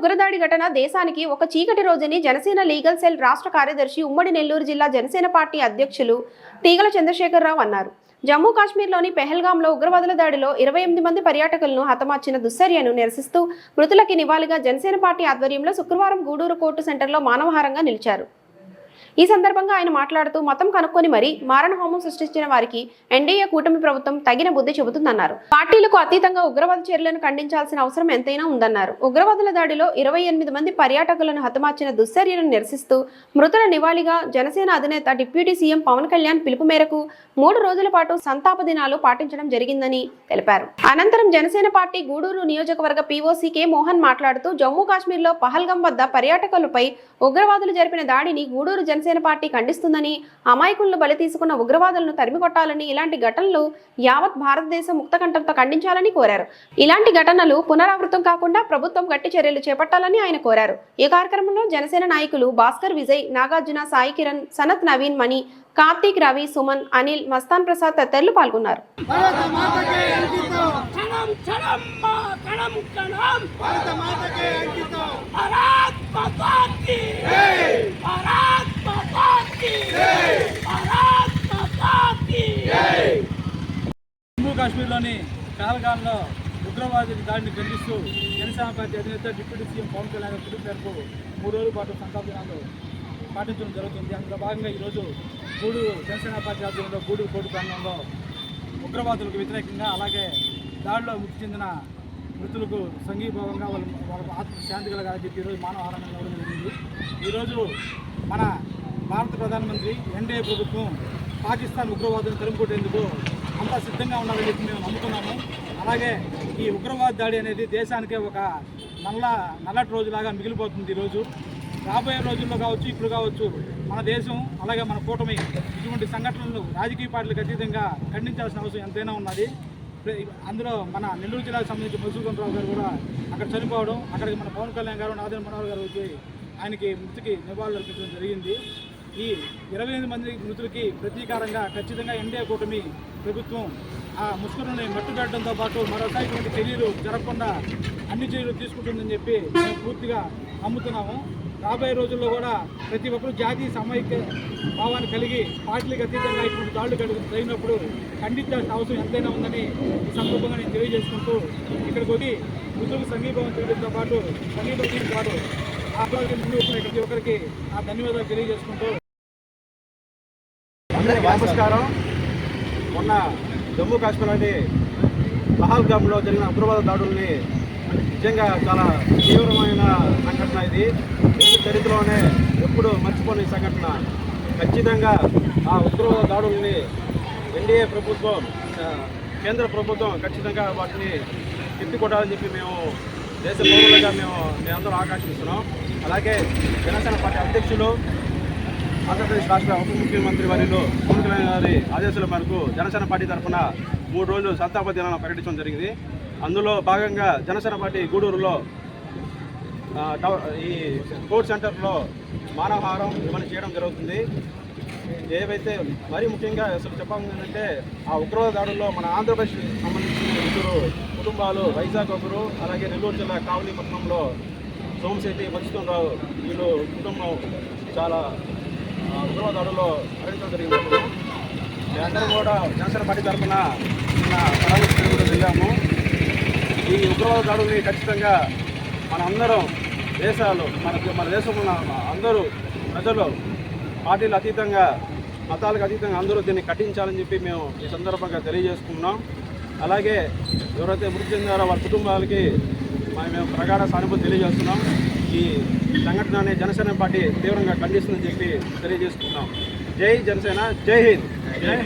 ఉగ్రదాడి ఘటన దేశానికి ఒక చీకటి రోజుని జనసేన లీగల్ సెల్ రాష్ట్ర కార్యదర్శి ఉమ్మడి నెల్లూరు జిల్లా జనసేన పార్టీ అధ్యక్షులు తీగల చంద్రశేఖరరావు అన్నారు. జమ్మూ కాశ్మీర్లోని పెహల్గాంలో ఉగ్రవాదుల దాడిలో ఇరవై ఎనిమిది మంది పర్యాటకులను హతమార్చిన దుశ్చర్యను నిరసిస్తూ మృతులకి నివాళిగా జనసేన పార్టీ ఆధ్వర్యంలో శుక్రవారం గూడూరు కోర్టు సెంటర్లో మానవహారంగా నిలిచారు. ఈ సందర్భంగా ఆయన మాట్లాడుతూ మతం కనుక్కొని మరీ మారణ హోమం సృష్టించిన వారికి ఎన్డీఏ కూటమి ప్రభుత్వం తగిన బుద్ధి చెబుతుందన్నారు. పార్టీలకు అతీతంగా ఉగ్రవాద చర్యలను ఖండించాల్సిన అవసరం ఎంతైనా ఉందన్నారు. ఉగ్రవాదుల దాడిలో ఇరవై ఎనిమిది మంది పర్యాటకులను హతమార్చిన దుశ్చర్యను నిరసిస్తూ మృతుల నివాళిగా జనసేన అధినేత డిప్యూటీ సీఎం పవన్ కళ్యాణ్ పిలుపు మేరకు మూడు రోజుల పాటు సంతాప దినాలు పాటించడం జరిగిందని తెలిపారు. అనంతరం జనసేన పార్టీ గూడూరు నియోజకవర్గ పీఓసీ కె మోహన్ మాట్లాడుతూ జమ్మూ కాశ్మీర్లో పహల్గం వద్ద పర్యాటకులపై ఉగ్రవాదులు జరిపిన దాడిని గూడూరు జనసేన పార్టీ ఖండిస్తుందని అమాయకులను బలి తీసుకున్న ఉగ్రవాదులను తరిమికొట్టాలని ఇలాంటి ఘటనలు యావత్ భారతదేశం ముక్తకంఠంతో ఖండించాలని కోరారు. ఇలాంటి ఘటనలు పునరావృతం కాకుండా ప్రభుత్వం గట్టి చర్యలు చేపట్టాలని ఆయన కోరారు. ఈ కార్యక్రమంలో జనసేన నాయకులు భాస్కర్ విజయ్ నాగార్జున సాయి కిరణ్ సనత్ నవీన్ మణి కార్తీక్ రవి సుమన్ అనిల్ మస్తాన్ ప్రసాద్ తదితరులు పాల్గొన్నారు. భారత మాతకే అంకితం. క్షణం క్షణం మా కణం కణం. భారత మాతకే అంకితం. భారత్ మాతాకి. జై భారత్ మాతాకి జై భారత్ మాతాకి జై జమ్మూ కాశ్మీర్లోని పహల్గాన్లో ఉగ్రవాదుల దాడిని ఖండిస్తూ జనసేన పార్టీ అధినేత డిప్యూటీ సీఎం పవన్ కళ్యాణ్ గారి పిలుపు మేరకు మూడు రోజుల పాటు సంతాప దినాలు పాటించడం జరుగుతుంది. అందులో భాగంగా ఈరోజు గూడూరు జనసేన పార్టీ ఆధ్వర్యంలో గూడూరు కోర్టు ప్రాంగణంలో ఉగ్రవాదులకు వ్యతిరేకంగా అలాగే దాడిలో మృతి చెందిన మృతులకు సంఘీభావంగా వాళ్ళ వాళ్ళ ఆత్మ శాంతి కలగాలని చెప్పి ఈరోజు మానవహారం ఇవ్వడం జరిగింది. ఈరోజు మన భారత ప్రధానమంత్రి ఎన్డీఏ ప్రభుత్వం పాకిస్తాన్ ఉగ్రవాదులను తరుముకొట్టేందుకు అంతా సిద్ధంగా ఉన్నారని చెప్పి మేము నమ్ముతున్నాము అలాగే ఈ ఉగ్రవాద దాడి అనేది దేశానికే ఒక నల్ల నల్లటి రోజులాగా మిగిలిపోతుంది ఈరోజు. రాబోయే రోజుల్లో కావచ్చు ఇప్పుడు కావచ్చు మన దేశం అలాగే మన కూటమి ఇటువంటి సంఘటనలను రాజకీయ పార్టీలకు అతీతంగా ఖండించాల్సిన అవసరం ఎంతైనా ఉన్నది. అందులో మన నెల్లూరు జిల్లాకు సంబంధించి మధుసూదన్ రావు గారు కూడా అక్కడ చనిపోవడం అక్కడికి మన పవన్ కళ్యాణ్ గారు నాదన్ మనోహర్ గారు వచ్చి ఆయనకి మృతికి నివాళులు అర్పించడం జరిగింది. ఈ ఇరవై ఎనిమిది మంది మృతులకి ప్రతీకారంగా ఖచ్చితంగా ఎన్డీఏ కూటమి ప్రభుత్వం ఆ ముష్కరుని మట్టుబెట్టడంతో పాటు మరోసారి ఇటువంటి చర్యలు జరగకుండా అన్ని చర్యలు తీసుకుంటుందని చెప్పి మేము పూర్తిగా నమ్ముతున్నాము. రాబోయే రోజుల్లో కూడా ప్రతి ఒక్కరు జాతీయ సమైక్య భావాన్ని కలిగి పార్టీలకు అతీతంగా ఇటువంటి దాడులు కలిగి జరిగినప్పుడు ఖండించాల్సిన అవసరం ఎంతైనా ఉందని ఈ సందర్భంగా నేను తెలియజేసుకుంటూ ఇక్కడికి వచ్చి మృతులకు సమీపం చేయడంతో పాటు సమీపంతో పాటు ఆ ముందు ప్రతి ఒక్కరికి ఆ ధన్యవాదాలు తెలియజేసుకుంటూ అందరికీ నమస్కారం. మొన్న జమ్మూ కాశ్మీర్లోని పహల్గామ్లో జరిగిన ఉగ్రవాద దాడుల్ని నిజంగా చాలా తీవ్రమైన సంఘటన ఇది. చరిత్రలోనే ఎప్పుడు మర్చిపోని సంఘటన. ఖచ్చితంగా ఆ ఉగ్రవాద దాడుల్ని ఎన్డీఏ ప్రభుత్వం కేంద్ర ప్రభుత్వం ఖచ్చితంగా వాటిని తిప్పికొట్టాలని చెప్పి మేము దేశ పౌరులుగా మేము మేమందరం ఆకాంక్షిస్తున్నాం. అలాగే జనసేన పార్టీ అధ్యక్షులు ఆంధ్రప్రదేశ్ రాష్ట్ర ఉప ముఖ్యమంత్రి వారిలో పవన్ కళ్యాణ్ గారి ఆదేశాల మేరకు జనసేన పార్టీ తరఫున మూడు రోజులు సంతాప దినాలను ప్రకటించడం జరిగింది. అందులో భాగంగా జనసేన పార్టీ గూడూరులో ఈ స్పోర్ట్స్ సెంటర్లో మానవహారం ఇవన్నీ చేయడం జరుగుతుంది. ఏవైతే మరీ ముఖ్యంగా అసలు చెప్పాలంటే ఆ ఉగ్రవాద దాడుల్లో మన ఆంధ్రప్రదేశ్ సంబంధించిన ఇద్దరు కుటుంబాలు వైజాగ్ ఒకరు అలాగే నెల్లూరు జిల్లా కావలి పట్టణంలో సోమశెట్టి మధుసూదనరావు వీళ్ళు కుటుంబం చాలా ఉగ్రవాద దాడుల్లో మరణించడం జరిగింది మేమందరం కూడా జనసేన పార్టీ తరఫున నిన్న పరామర్శ కూడా వెళ్ళాము. ఈ ఉగ్రవాద దాడుల్ని ఖచ్చితంగా మన అందరం దేశాలు మన మన దేశంలో అందరూ ప్రజలు పార్టీలు అతీతంగా మతాలకు అతీతంగా అందరూ దీన్ని కట్టించాలని చెప్పి మేము ఈ సందర్భంగా తెలియజేసుకున్నాం అలాగే ఎవరైతే మృతి చెందారో వాళ్ళ కుటుంబాలకి మేము ప్రగాఢ సానుభూతి తెలియజేస్తున్నాం. ఈ సంఘటనని జనసేన పార్టీ తీవ్రంగా ఖండిస్తుందని చెప్పి తెలియజేసుకున్నాం జై జనసేన జై హింద్.